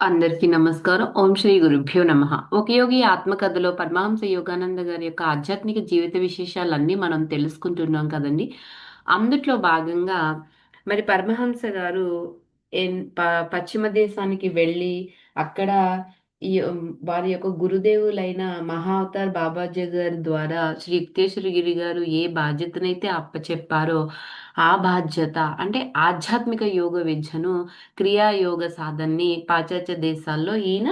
అందరికీ నమస్కారం. ఓం శ్రీ గురుభ్యో నమ. ఒక యోగి ఆత్మకథలో పరమహంస యోగానంద గారి యొక్క ఆధ్యాత్మిక జీవిత విశేషాలన్నీ మనం తెలుసుకుంటున్నాం కదండి. అందుట్లో భాగంగా మరి పరమహంస గారు పశ్చిమ దేశానికి వెళ్ళి అక్కడ ఈ వారి యొక్క గురుదేవులైన మహావతార్ బాబాజీ గారి ద్వారా శ్రీ యుక్తేశ్వరగిరి గారు ఏ బాధ్యతనైతే అప్పచెప్పారో ఆ బాధ్యత అంటే ఆధ్యాత్మిక యోగ విద్యను క్రియాయోగ సాధనని పాశ్చాత్య దేశాల్లో ఈయన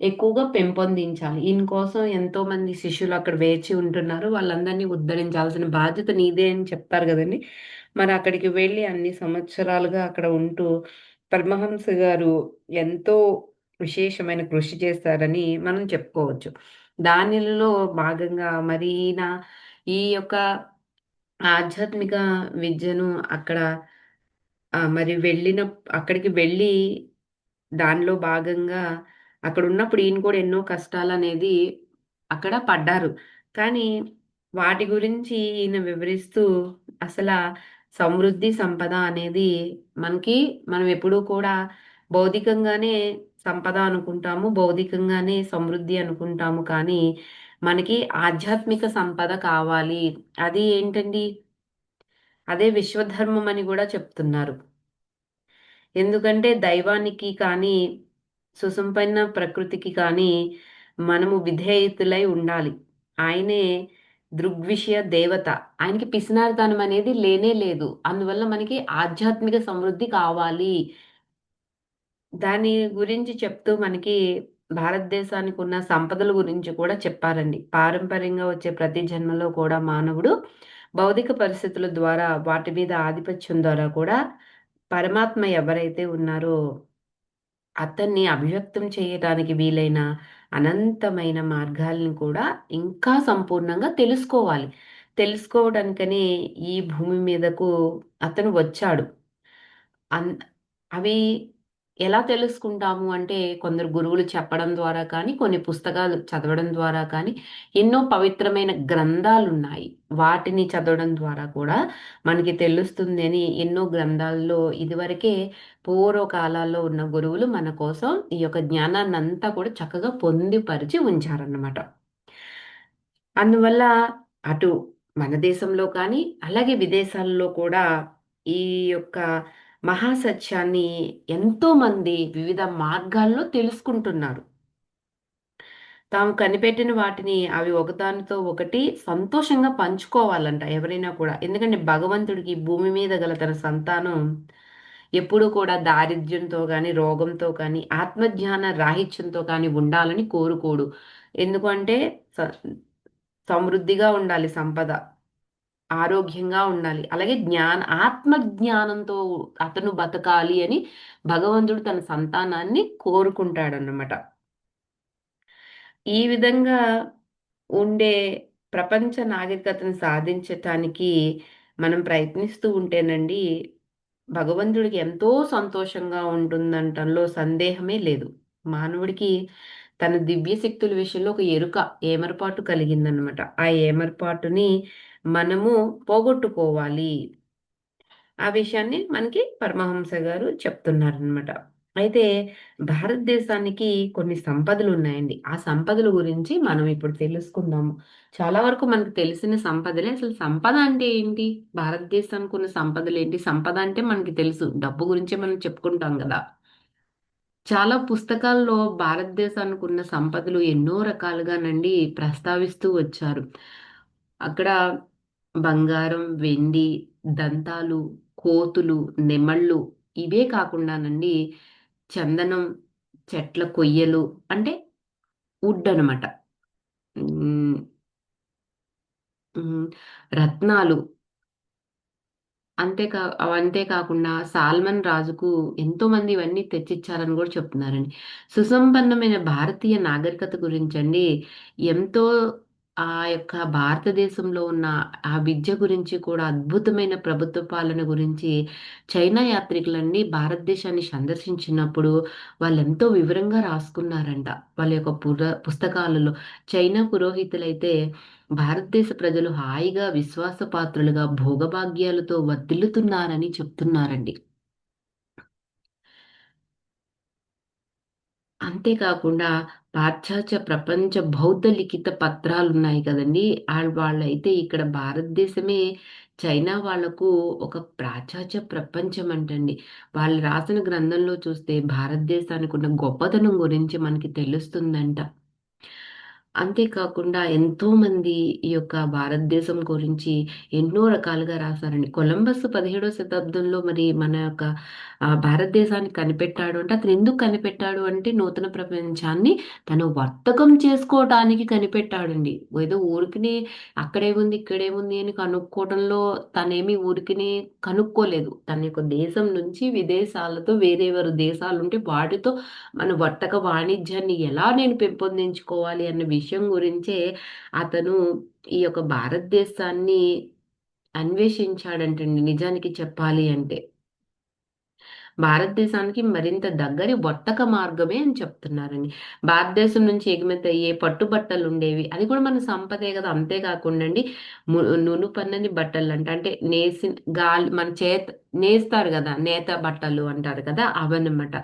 ఎక్కువగా పెంపొందించాలి. ఈయన కోసం ఎంతో మంది శిష్యులు అక్కడ వేచి ఉంటున్నారు. వాళ్ళందరినీ ఉద్ధరించాల్సిన బాధ్యత నీదే అని చెప్తారు కదండి. మరి అక్కడికి వెళ్ళి అన్ని సంవత్సరాలుగా అక్కడ ఉంటూ పరమహంస గారు ఎంతో విశేషమైన కృషి చేస్తారని మనం చెప్పుకోవచ్చు. దానిలో భాగంగా మరి ఈయన ఈ యొక్క ఆధ్యాత్మిక విద్యను అక్కడ మరి వెళ్ళిన అక్కడికి వెళ్ళి దానిలో భాగంగా అక్కడ ఉన్నప్పుడు ఈయన కూడా ఎన్నో కష్టాలు అనేది అక్కడ పడ్డారు. కానీ వాటి గురించి ఈయన వివరిస్తూ అసలు సమృద్ధి సంపద అనేది మనకి మనం ఎప్పుడూ కూడా భౌతికంగానే సంపద అనుకుంటాము భౌతికంగానే సమృద్ధి అనుకుంటాము. కానీ మనకి ఆధ్యాత్మిక సంపద కావాలి. అది ఏంటండి? అదే విశ్వధర్మం అని కూడా చెప్తున్నారు. ఎందుకంటే దైవానికి కానీ సుసంపన్న ప్రకృతికి కానీ మనము విధేయతులై ఉండాలి. ఆయనే దృగ్విషయ దేవత. ఆయనకి పిసినారితనం అనేది లేనే లేదు. అందువల్ల మనకి ఆధ్యాత్మిక సమృద్ధి కావాలి. దాని గురించి చెప్తూ మనకి భారతదేశానికి ఉన్న సంపదల గురించి కూడా చెప్పారండి. పారంపర్యంగా వచ్చే ప్రతి జన్మలో కూడా మానవుడు భౌతిక పరిస్థితుల ద్వారా వాటి మీద ఆధిపత్యం ద్వారా కూడా పరమాత్మ ఎవరైతే ఉన్నారో అతన్ని అభివ్యక్తం చేయటానికి వీలైన అనంతమైన మార్గాలను కూడా ఇంకా సంపూర్ణంగా తెలుసుకోవాలి. తెలుసుకోవడానికనే ఈ భూమి మీదకు అతను వచ్చాడు. అన్ అవి ఎలా తెలుసుకుంటాము అంటే కొందరు గురువులు చెప్పడం ద్వారా కానీ కొన్ని పుస్తకాలు చదవడం ద్వారా కానీ ఎన్నో పవిత్రమైన గ్రంథాలు ఉన్నాయి వాటిని చదవడం ద్వారా కూడా మనకి తెలుస్తుంది అని ఎన్నో గ్రంథాల్లో ఇదివరకే పూర్వకాలాల్లో ఉన్న గురువులు మన కోసం ఈ యొక్క జ్ఞానాన్ని అంతా కూడా చక్కగా పొందిపరిచి ఉంచారన్నమాట. అందువల్ల అటు మన దేశంలో కానీ అలాగే విదేశాల్లో కూడా ఈ యొక్క మహాసత్యాన్ని ఎంతోమంది వివిధ మార్గాల్లో తెలుసుకుంటున్నారు. తాము కనిపెట్టిన వాటిని అవి ఒకదానితో ఒకటి సంతోషంగా పంచుకోవాలంట ఎవరైనా కూడా. ఎందుకంటే భగవంతుడికి భూమి మీద గల తన సంతానం ఎప్పుడూ కూడా దారిద్ర్యంతో కానీ రోగంతో కానీ ఆత్మజ్ఞాన రాహిత్యంతో కానీ ఉండాలని కోరుకోడు. ఎందుకంటే సమృద్ధిగా ఉండాలి సంపద. ఆరోగ్యంగా ఉండాలి. అలాగే జ్ఞాన ఆత్మ జ్ఞానంతో అతను బతకాలి అని భగవంతుడు తన సంతానాన్ని కోరుకుంటాడన్నమాట. ఈ విధంగా ఉండే ప్రపంచ నాగరికతను సాధించటానికి మనం ప్రయత్నిస్తూ ఉంటేనండి భగవంతుడికి ఎంతో సంతోషంగా ఉంటుందంటంలో సందేహమే లేదు. మానవుడికి తన దివ్య శక్తుల విషయంలో ఒక ఎరుక ఏమరపాటు కలిగిందనమాట ఆ ఏమరపాటుని మనము పోగొట్టుకోవాలి. ఆ విషయాన్ని మనకి పరమహంస గారు చెప్తున్నారనమాట అయితే భారతదేశానికి కొన్ని సంపదలు ఉన్నాయండి. ఆ సంపదల గురించి మనం ఇప్పుడు తెలుసుకుందాము. చాలా వరకు మనకు తెలిసిన సంపదలే. అసలు సంపద అంటే ఏంటి? భారతదేశానికి ఉన్న సంపదలు ఏంటి? సంపద అంటే మనకి తెలుసు. డబ్బు గురించే మనం చెప్పుకుంటాం కదా. చాలా పుస్తకాల్లో భారతదేశానికి ఉన్న సంపదలు ఎన్నో రకాలుగానండి ప్రస్తావిస్తూ వచ్చారు. అక్కడ బంగారం వెండి దంతాలు కోతులు నెమళ్ళు ఇవే కాకుండానండి చందనం చెట్ల కొయ్యలు అంటే వుడ్ అనమాట. రత్నాలు అంతేకా అంతేకాకుండా సాల్మన్ రాజుకు ఎంతో మంది ఇవన్నీ తెచ్చిచ్చారని కూడా చెప్తున్నారండి. సుసంపన్నమైన భారతీయ నాగరికత గురించండి ఎంతో ఆ యొక్క భారతదేశంలో ఉన్న ఆ విద్య గురించి కూడా అద్భుతమైన ప్రభుత్వ పాలన గురించి చైనా యాత్రికులన్నీ భారతదేశాన్ని సందర్శించినప్పుడు వాళ్ళు ఎంతో వివరంగా రాసుకున్నారంట. వాళ్ళ యొక్క పుర పుస్తకాలలో చైనా పురోహితులైతే భారతదేశ ప్రజలు హాయిగా విశ్వాసపాత్రులుగా భోగభాగ్యాలతో వర్తిల్లుతున్నారని చెప్తున్నారండి. అంతేకాకుండా పాశ్చాత్య ప్రపంచ బౌద్ధ లిఖిత పత్రాలు ఉన్నాయి కదండి వాళ్ళైతే ఇక్కడ భారతదేశమే చైనా వాళ్ళకు ఒక ప్రాచాత్య ప్రపంచం అంటండి వాళ్ళు రాసిన గ్రంథంలో చూస్తే భారతదేశానికి ఉన్న గొప్పతనం గురించి మనకి తెలుస్తుందంట. అంతేకాకుండా ఎంతోమంది ఈ యొక్క భారతదేశం గురించి ఎన్నో రకాలుగా రాశారండి. కొలంబస్ పదిహేడో శతాబ్దంలో మరి మన యొక్క భారతదేశాన్ని కనిపెట్టాడు అంటే అతను ఎందుకు కనిపెట్టాడు అంటే నూతన ప్రపంచాన్ని తను వర్తకం చేసుకోవటానికి కనిపెట్టాడండి. ఏదో ఊరికిని అక్కడేముంది ఇక్కడేముంది అని కనుక్కోవడంలో తనేమి ఊరికిని కనుక్కోలేదు. తన యొక్క దేశం నుంచి విదేశాలతో వేరేవారు దేశాలు ఉంటే వాటితో మన వర్తక వాణిజ్యాన్ని ఎలా నేను పెంపొందించుకోవాలి అన్న విషయం విషయం గురించే అతను ఈ యొక్క భారతదేశాన్ని అన్వేషించాడంటండి నిజానికి చెప్పాలి అంటే. భారతదేశానికి మరింత దగ్గరి వర్తక మార్గమే అని చెప్తున్నారండి. భారతదేశం నుంచి ఎగుమతి అయ్యే పట్టుబట్టలు ఉండేవి అది కూడా మన సంపదే కదా అంతేకాకుండా అండి నును పన్నని బట్టలు అంట అంటే నేసి గాలి మన చేత నేస్తారు కదా నేత బట్టలు అంటారు కదా అవన్నమాట.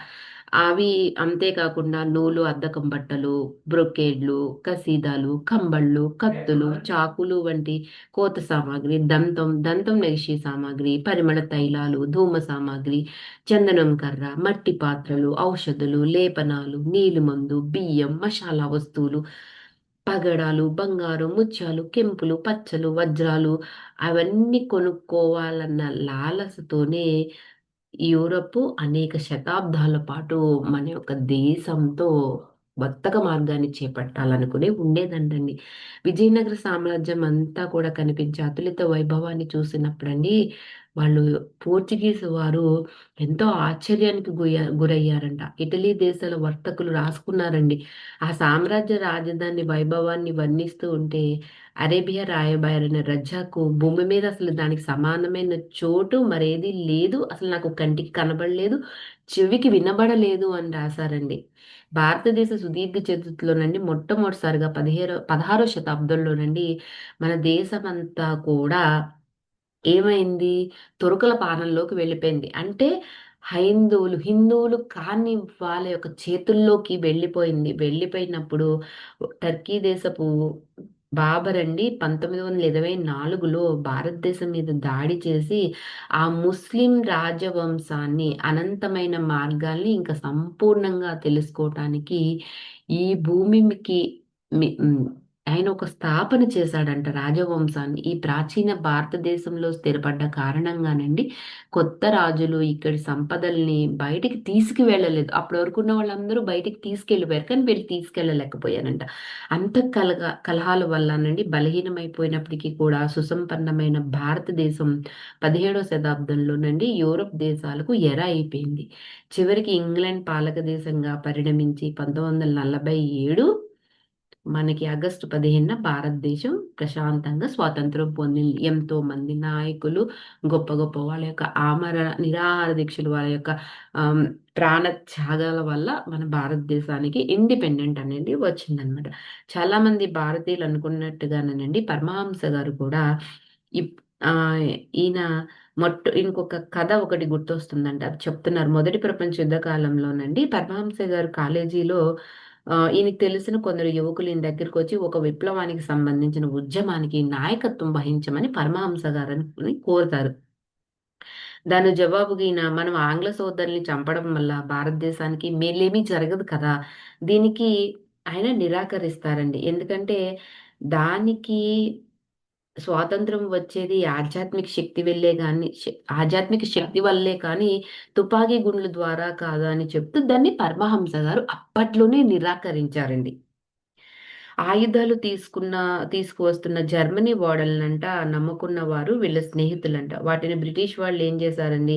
అవి అంతేకాకుండా నూలు అద్దకం బట్టలు బ్రొకేడ్లు కసీదాలు కంబళ్ళు కత్తులు చాకులు వంటి కోత సామాగ్రి దంతం దంతం నెగిషి సామాగ్రి పరిమళ తైలాలు ధూమ సామాగ్రి చందనం కర్ర మట్టి పాత్రలు ఔషధులు లేపనాలు నీలిమందు బియ్యం మసాలా వస్తువులు పగడాలు బంగారం ముత్యాలు కెంపులు పచ్చలు వజ్రాలు అవన్నీ కొనుక్కోవాలన్న లాలసతోనే యూరప్ అనేక శతాబ్దాల పాటు మన యొక్క దేశంతో వర్తక మార్గాన్ని చేపట్టాలనుకునే ఉండేదంటండి. విజయనగర సామ్రాజ్యం అంతా కూడా కనిపించే అతులిత వైభవాన్ని చూసినప్పుడండి వాళ్ళు పోర్చుగీస్ వారు ఎంతో ఆశ్చర్యానికి గురయ్యారంట. ఇటలీ దేశాల వర్తకులు రాసుకున్నారండి. ఆ సామ్రాజ్య రాజధాని వైభవాన్ని వర్ణిస్తూ ఉంటే అరేబియా రాయబారిన రజాకు భూమి మీద అసలు దానికి సమానమైన చోటు మరేది లేదు. అసలు నాకు కంటికి కనబడలేదు చెవికి వినబడలేదు అని రాశారండి. భారతదేశ సుదీర్ఘ చరిత్రలోనండి మొట్టమొదటిసారిగా పదిహేరో పదహారో శతాబ్దంలోనండి మన దేశమంతా కూడా ఏమైంది? తురకల పాలనలోకి వెళ్ళిపోయింది. అంటే హైందువులు హిందువులు కాని వాళ్ళ యొక్క చేతుల్లోకి వెళ్ళిపోయింది. వెళ్ళిపోయినప్పుడు టర్కీ దేశపు బాబర్ అండి పంతొమ్మిది వందల ఇరవై నాలుగులో భారతదేశం మీద దాడి చేసి ఆ ముస్లిం రాజవంశాన్ని అనంతమైన మార్గాల్ని ఇంకా సంపూర్ణంగా తెలుసుకోవటానికి ఈ భూమికి ఆయన ఒక స్థాపన చేశాడంట రాజవంశాన్ని. ఈ ప్రాచీన భారతదేశంలో స్థిరపడ్డ కారణంగానండి కొత్త రాజులు ఇక్కడి సంపదల్ని బయటికి తీసుకువెళ్ళలేదు. అప్పటి వరకు ఉన్న వాళ్ళందరూ బయటికి తీసుకెళ్ళిపోయారు కానీ వీళ్ళు తీసుకెళ్ళలేకపోయారంట. అంత కలగ కలహాల వల్లనండి బలహీనమైపోయినప్పటికీ కూడా సుసంపన్నమైన భారతదేశం పదిహేడవ శతాబ్దంలోనండి యూరప్ దేశాలకు ఎర అయిపోయింది. చివరికి ఇంగ్లాండ్ పాలక దేశంగా పరిణమించి పంతొమ్మిది వందల నలభై ఏడు మనకి ఆగస్టు పదిహేనున భారతదేశం ప్రశాంతంగా స్వాతంత్రం పొందింది. ఎంతో మంది నాయకులు గొప్ప గొప్ప వాళ్ళ యొక్క ఆమర నిరాహార దీక్షలు వాళ్ళ యొక్క ప్రాణ త్యాగాల వల్ల మన భారతదేశానికి ఇండిపెండెంట్ అనేది వచ్చిందనమాట చాలా మంది భారతీయులు అనుకున్నట్టుగానండి పరమహంస గారు కూడా ఈయన మొట్ట ఇంకొక కథ ఒకటి గుర్తొస్తుందంట చెప్తున్నారు. మొదటి ప్రపంచ యుద్ధ కాలంలోనండి పరమహంస గారు కాలేజీలో ఈయనకి తెలిసిన కొందరు యువకులు ఈయన దగ్గరికి వచ్చి ఒక విప్లవానికి సంబంధించిన ఉద్యమానికి నాయకత్వం వహించమని పరమహంస గారని కోరుతారు. దాని జవాబుగా ఈయన మనం ఆంగ్ల సోదరుల్ని చంపడం వల్ల భారతదేశానికి మేలేమీ జరగదు కదా. దీనికి ఆయన నిరాకరిస్తారండి. ఎందుకంటే దానికి స్వాతంత్రం వచ్చేది ఆధ్యాత్మిక శక్తి వెళ్ళే కానీ ఆధ్యాత్మిక శక్తి వల్లే కానీ తుపాకీ గుండ్ల ద్వారా కాదా అని చెప్తూ దాన్ని పరమహంస గారు అప్పట్లోనే నిరాకరించారండి. ఆయుధాలు తీసుకున్న తీసుకువస్తున్న జర్మనీ ఓడలనంట నమ్ముకున్న వారు వీళ్ళ స్నేహితులంట. వాటిని బ్రిటిష్ వాళ్ళు ఏం చేశారండి?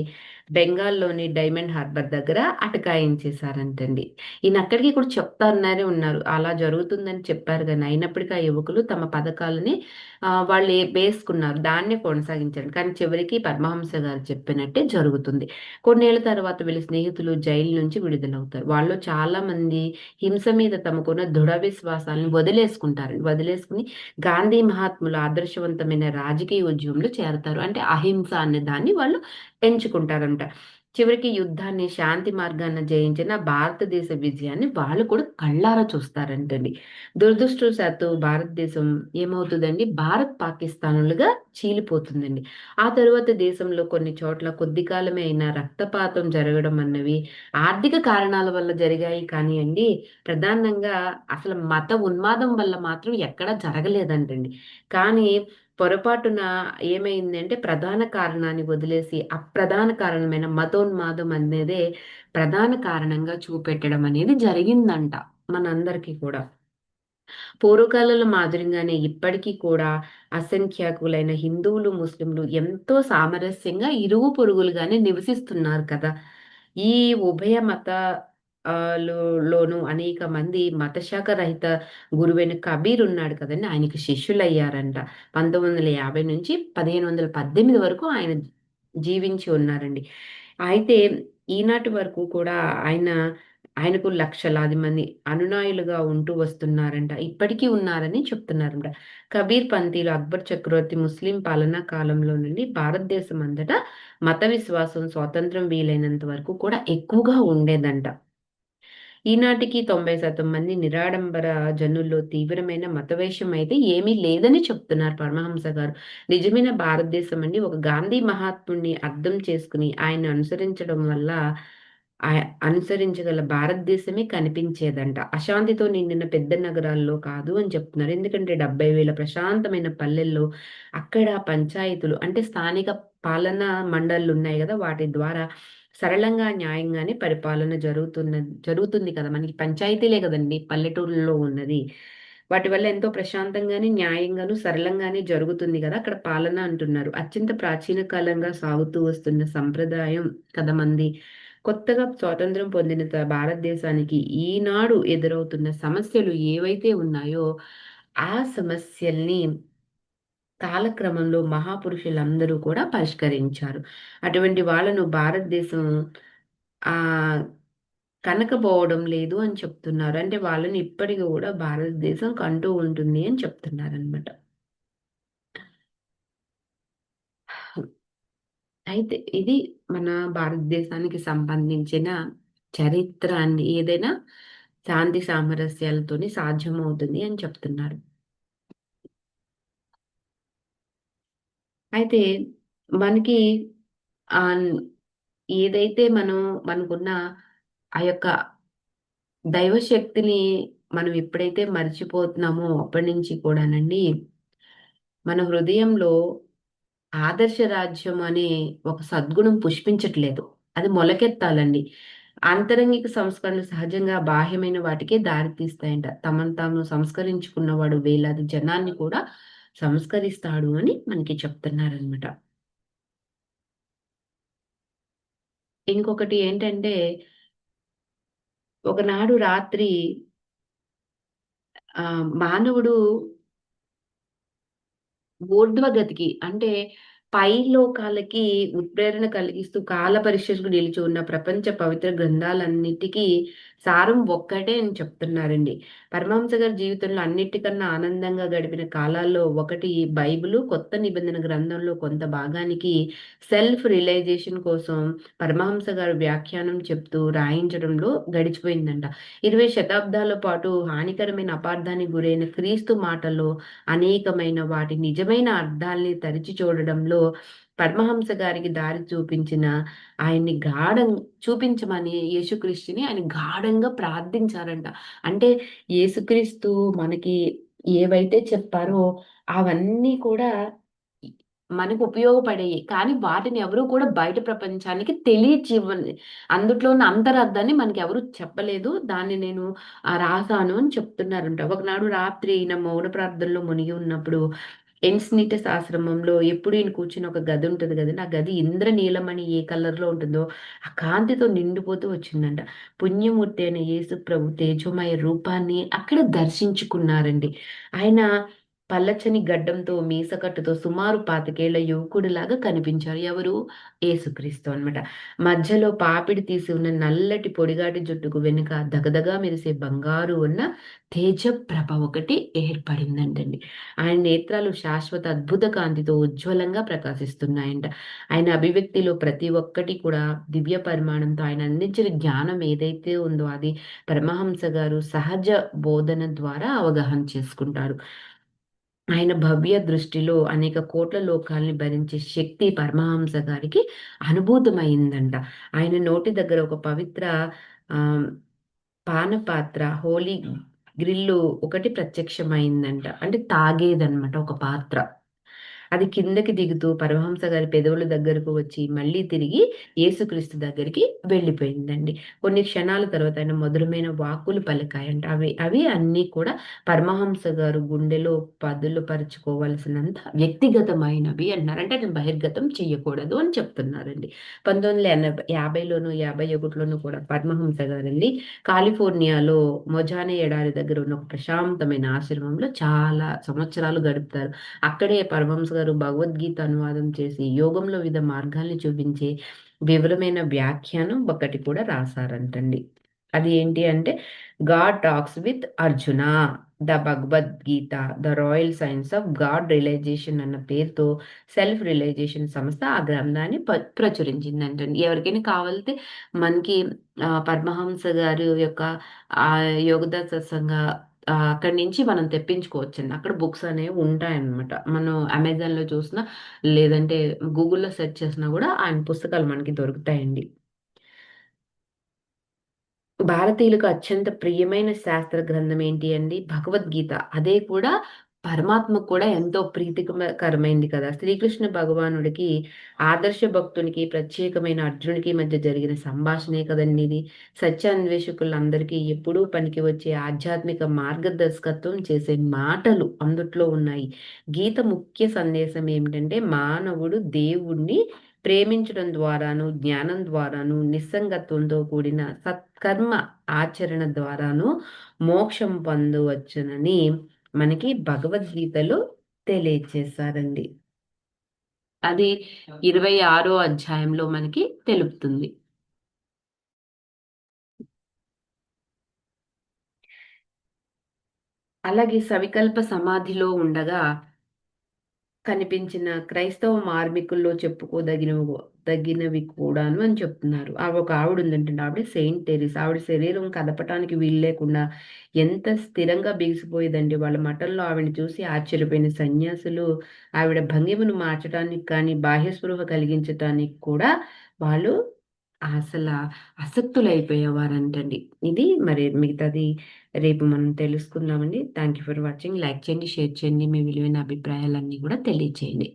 బెంగాల్లోని డైమండ్ హార్బర్ దగ్గర అటకాయించేశారంటండి. ఈయన అక్కడికి కూడా చెప్తారన్నారే ఉన్నారు. అలా జరుగుతుందని చెప్పారు కానీ అయినప్పటికీ ఆ యువకులు తమ పథకాలని వాళ్ళు వేసుకున్నారు. దాన్నే కొనసాగించారు. కానీ చివరికి పరమహంస గారు చెప్పినట్టే జరుగుతుంది. కొన్నేళ్ళ తర్వాత వీళ్ళ స్నేహితులు జైలు నుంచి విడుదలవుతారు. వాళ్ళు చాలా మంది హింస మీద తమకున్న దృఢ విశ్వాసాలను వదిలేసుకుంటారు వదిలేసుకుని గాంధీ మహాత్ములు ఆదర్శవంతమైన రాజకీయ ఉద్యమంలో చేరతారు. అంటే అహింస అనే దాన్ని వాళ్ళు ఎంచుకుంటారంట చివరికి యుద్ధాన్ని శాంతి మార్గాన్ని జయించిన భారతదేశ విజయాన్ని వాళ్ళు కూడా కళ్ళారా చూస్తారంటండి. దురదృష్టవశాత్తు భారతదేశం ఏమవుతుందండి? భారత్ పాకిస్తానులుగా చీలిపోతుందండి. ఆ తరువాత దేశంలో కొన్ని చోట్ల కొద్ది కాలమే అయినా రక్తపాతం జరగడం అన్నవి ఆర్థిక కారణాల వల్ల జరిగాయి. కానీ అండి ప్రధానంగా అసలు మత ఉన్మాదం వల్ల మాత్రం ఎక్కడా జరగలేదంటండి. కానీ పొరపాటున ఏమైందంటే ప్రధాన కారణాన్ని వదిలేసి అప్రధాన కారణమైన మతోన్మాదం అనేదే ప్రధాన కారణంగా చూపెట్టడం అనేది జరిగిందంట మనందరికీ కూడా. పూర్వకాలంలో మాదిరిగానే ఇప్పటికీ కూడా అసంఖ్యాకులైన హిందువులు ముస్లింలు ఎంతో సామరస్యంగా ఇరుగు పొరుగులుగానే నివసిస్తున్నారు కదా. ఈ ఉభయ మత లోను అనేక మంది మతశాఖ రహిత గురువైన కబీర్ ఉన్నాడు కదండి. ఆయనకి శిష్యులయ్యారంట. పంతొమ్మిది వందల యాభై నుంచి పదిహేను వందల పద్దెనిమిది వరకు ఆయన జీవించి ఉన్నారండి. అయితే ఈనాటి వరకు కూడా ఆయన ఆయనకు లక్షలాది మంది అనునాయులుగా ఉంటూ వస్తున్నారంట. ఇప్పటికీ ఉన్నారని చెప్తున్నారంట. కబీర్ పంతీలు అక్బర్ చక్రవర్తి ముస్లిం పాలనా కాలంలో నుండి భారతదేశం అంతటా మత విశ్వాసం స్వాతంత్రం వీలైనంత వరకు కూడా ఎక్కువగా ఉండేదంట. ఈనాటికి తొంభై శాతం మంది నిరాడంబర జనుల్లో తీవ్రమైన మతవేషం అయితే ఏమీ లేదని చెప్తున్నారు పరమహంస గారు. నిజమైన భారతదేశం అండి. ఒక గాంధీ మహాత్ముడిని అర్థం చేసుకుని ఆయన అనుసరించడం వల్ల అనుసరించగల భారతదేశమే కనిపించేదంట. అశాంతితో నిండిన పెద్ద నగరాల్లో కాదు అని చెప్తున్నారు. ఎందుకంటే డెబ్బై వేల ప్రశాంతమైన పల్లెల్లో అక్కడ పంచాయతీలు అంటే స్థానిక పాలనా మండళ్ళు ఉన్నాయి కదా వాటి ద్వారా సరళంగా న్యాయంగానే పరిపాలన జరుగుతున్న జరుగుతుంది కదా. మనకి పంచాయతీలే కదండి పల్లెటూరులో ఉన్నది. వాటి వల్ల ఎంతో ప్రశాంతంగానే న్యాయంగాను సరళంగానే జరుగుతుంది కదా అక్కడ పాలన అంటున్నారు. అత్యంత ప్రాచీన కాలంగా సాగుతూ వస్తున్న సంప్రదాయం కదా మంది. కొత్తగా స్వాతంత్రం పొందిన భారతదేశానికి ఈనాడు ఎదురవుతున్న సమస్యలు ఏవైతే ఉన్నాయో ఆ సమస్యల్ని కాలక్రమంలో మహాపురుషులందరూ కూడా పరిష్కరించారు. అటువంటి వాళ్ళను భారతదేశం ఆ కనకపోవడం లేదు అని చెప్తున్నారు. అంటే వాళ్ళని ఇప్పటికీ కూడా భారతదేశం కంటూ ఉంటుంది అని చెప్తున్నారు అనమాట అయితే ఇది మన భారతదేశానికి సంబంధించిన చరిత్ర అని ఏదైనా శాంతి సామరస్యాలతోని సాధ్యమవుతుంది అని చెప్తున్నారు. అయితే మనకి ఆ ఏదైతే మనం మనకున్న ఆ యొక్క దైవశక్తిని మనం ఎప్పుడైతే మర్చిపోతున్నామో అప్పటి నుంచి కూడానండి మన హృదయంలో ఆదర్శ రాజ్యం అనే ఒక సద్గుణం పుష్పించట్లేదు. అది మొలకెత్తాలండి. ఆంతరంగిక సంస్కరణలు సహజంగా బాహ్యమైన వాటికే దారితీస్తాయంట. తమను తాము సంస్కరించుకున్నవాడు వేలాది జనాన్ని కూడా సంస్కరిస్తాడు అని మనకి చెప్తున్నారనమాట ఇంకొకటి ఏంటంటే ఒకనాడు రాత్రి ఆ మానవుడు ఊర్ధ్వగతికి అంటే పై లోకాలకి ఉత్ప్రేరణ కలిగిస్తూ కాల పరీక్షకు నిలిచి ఉన్న ప్రపంచ పవిత్ర గ్రంథాలన్నిటికీ సారం ఒక్కటే అని చెప్తున్నారండి. పరమహంస గారి జీవితంలో అన్నిటికన్నా ఆనందంగా గడిపిన కాలాల్లో ఒకటి బైబిల్. కొత్త నిబంధన గ్రంథంలో కొంత భాగానికి సెల్ఫ్ రియలైజేషన్ కోసం పరమహంస గారు వ్యాఖ్యానం చెప్తూ రాయించడంలో గడిచిపోయిందంట. ఇరవై శతాబ్దాల పాటు హానికరమైన అపార్థానికి గురైన క్రీస్తు మాటల్లో అనేకమైన వాటి నిజమైన అర్థాల్ని తరిచి చూడడంలో పద్మహంస గారికి దారి చూపించిన ఆయన్ని గాఢం చూపించమని యేసుక్రీస్తుని ఆయన గాఢంగా ప్రార్థించారంట. అంటే యేసుక్రీస్తు మనకి ఏవైతే చెప్పారో అవన్నీ కూడా మనకు ఉపయోగపడేవి కానీ వాటిని ఎవరు కూడా బయట ప్రపంచానికి తెలియచివ్వండి అందుట్లో ఉన్న అంతరార్థాన్ని మనకి ఎవరు చెప్పలేదు. దాన్ని నేను రాసాను అని చెప్తున్నారంట. ఒకనాడు రాత్రి ఈయన మౌన ప్రార్థనలో మునిగి ఉన్నప్పుడు ఎన్స్నిటస్ ఆశ్రమంలో ఎప్పుడు ఈయన కూర్చుని ఒక గది ఉంటుంది కదండి ఆ గది ఇంద్రనీలమణి ఏ కలర్లో ఉంటుందో ఆ కాంతితో నిండిపోతూ వచ్చిందంట. పుణ్యమూర్తి అయిన యేసు ప్రభు తేజోమయ రూపాన్ని అక్కడ దర్శించుకున్నారండి. ఆయన పల్లచని గడ్డంతో మీసకట్టుతో సుమారు పాతికేళ్ళ యువకుడిలాగా కనిపించారు ఎవరు? ఏసుక్రీస్తు అనమాట మధ్యలో పాపిడి తీసి ఉన్న నల్లటి పొడిగాటి జుట్టుకు వెనుక దగదగా మెరిసే బంగారు ఉన్న తేజ ప్రభ ఒకటి ఏర్పడిందంటండి. ఆయన నేత్రాలు శాశ్వత అద్భుత కాంతితో ఉజ్వలంగా ప్రకాశిస్తున్నాయంట. ఆయన అభివ్యక్తిలో ప్రతి ఒక్కటి కూడా దివ్య పరిమాణంతో ఆయన అందించిన జ్ఞానం ఏదైతే ఉందో అది పరమహంస గారు సహజ బోధన ద్వారా అవగాహన చేసుకుంటారు. ఆయన భవ్య దృష్టిలో అనేక కోట్ల లోకాల్ని భరించే శక్తి పరమహంస గారికి అనుభూతమైందంట. ఆయన నోటి దగ్గర ఒక పవిత్ర పానపాత్ర హోలీ గ్రిల్లు ఒకటి ప్రత్యక్షమైందంట. అంటే తాగేదన్నమాట ఒక పాత్ర. అది కిందకి దిగుతూ పరమహంస గారి పెదవుల దగ్గరకు వచ్చి మళ్ళీ తిరిగి యేసుక్రీస్తు దగ్గరికి వెళ్ళిపోయిందండి. కొన్ని క్షణాల తర్వాత ఆయన మధురమైన వాక్కులు పలికాయంట. అవి అవి అన్నీ కూడా పరమహంస గారు గుండెలో పదులు పరుచుకోవాల్సినంత వ్యక్తిగతమైనవి అన్నారంటే అది బహిర్గతం చేయకూడదు అని చెప్తున్నారండి. పంతొమ్మిది వందల ఎనభై యాభైలోను యాభై ఒకటిలోను కూడా పరమహంస గారండి కాలిఫోర్నియాలో మొజానే ఎడారి దగ్గర ఉన్న ఒక ప్రశాంతమైన ఆశ్రమంలో చాలా సంవత్సరాలు గడుపుతారు. అక్కడే పరమహంస గారు భగవద్గీత అనువాదం చేసి యోగంలో వివిధ మార్గాల్ని చూపించే వివరమైన వ్యాఖ్యానం ఒకటి కూడా రాశారంటండి. అది ఏంటి అంటే God talks with Arjuna the Bhagavad Gita the royal science of God realisation అన్న పేరుతో సెల్ఫ్ రియలైజేషన్ సంస్థ ఆ గ్రంథాన్ని ప్రచురించిందంటండి. ఎవరికైనా కావాలితే మనకి పరమహంస గారి యొక్క ఆ సంఘ అక్కడి నుంచి మనం తెప్పించుకోవచ్చండి. అక్కడ బుక్స్ అనేవి ఉంటాయన్నమాట. మనం అమెజాన్లో చూసినా లేదంటే గూగుల్లో సెర్చ్ చేసినా కూడా ఆయన పుస్తకాలు మనకి దొరుకుతాయండి. భారతీయులకు అత్యంత ప్రియమైన శాస్త్ర గ్రంథం ఏంటి అండి? భగవద్గీత. అదే కూడా పరమాత్మకు కూడా ఎంతో ప్రీతికరమైంది కదా. శ్రీకృష్ణ భగవానుడికి ఆదర్శ భక్తునికి ప్రత్యేకమైన అర్జునుడికి మధ్య జరిగిన సంభాషణే కదండి ఇది. సత్యాన్వేషకులందరికీ ఎప్పుడూ పనికి వచ్చే ఆధ్యాత్మిక మార్గదర్శకత్వం చేసే మాటలు అందుట్లో ఉన్నాయి. గీత ముఖ్య సందేశం ఏమిటంటే మానవుడు దేవుణ్ణి ప్రేమించడం ద్వారాను జ్ఞానం ద్వారాను నిస్సంగత్వంతో కూడిన సత్కర్మ ఆచరణ ద్వారాను మోక్షం పొందవచ్చునని మనకి భగవద్గీతలో తెలియచేశారండి. అది ఇరవై ఆరో అధ్యాయంలో మనకి తెలుపుతుంది. అలాగే సవికల్ప సమాధిలో ఉండగా కనిపించిన క్రైస్తవ మార్మికుల్లో చెప్పుకోదగిన తగినవి కూడాను అని చెప్తున్నారు. ఆ ఒక ఆవిడ ఉందంటే ఆవిడ సెయింట్ టెరిస్ ఆవిడ శరీరం కదపటానికి వీలు లేకుండా ఎంత స్థిరంగా బిగిసిపోయేదండి వాళ్ళ మఠంలో ఆవిడని చూసి ఆశ్చర్యపోయిన సన్యాసులు ఆవిడ భంగిమను మార్చడానికి కానీ బాహ్యస్పృహ కలిగించటానికి కూడా వాళ్ళు అసలు అసక్తులు అయిపోయేవారంటండి ఇది మరి మిగతాది రేపు మనం తెలుసుకుందామండి. Thank you for watching like చేయండి షేర్ చేయండి. మీ విలువైన అభిప్రాయాలన్నీ కూడా తెలియచేయండి.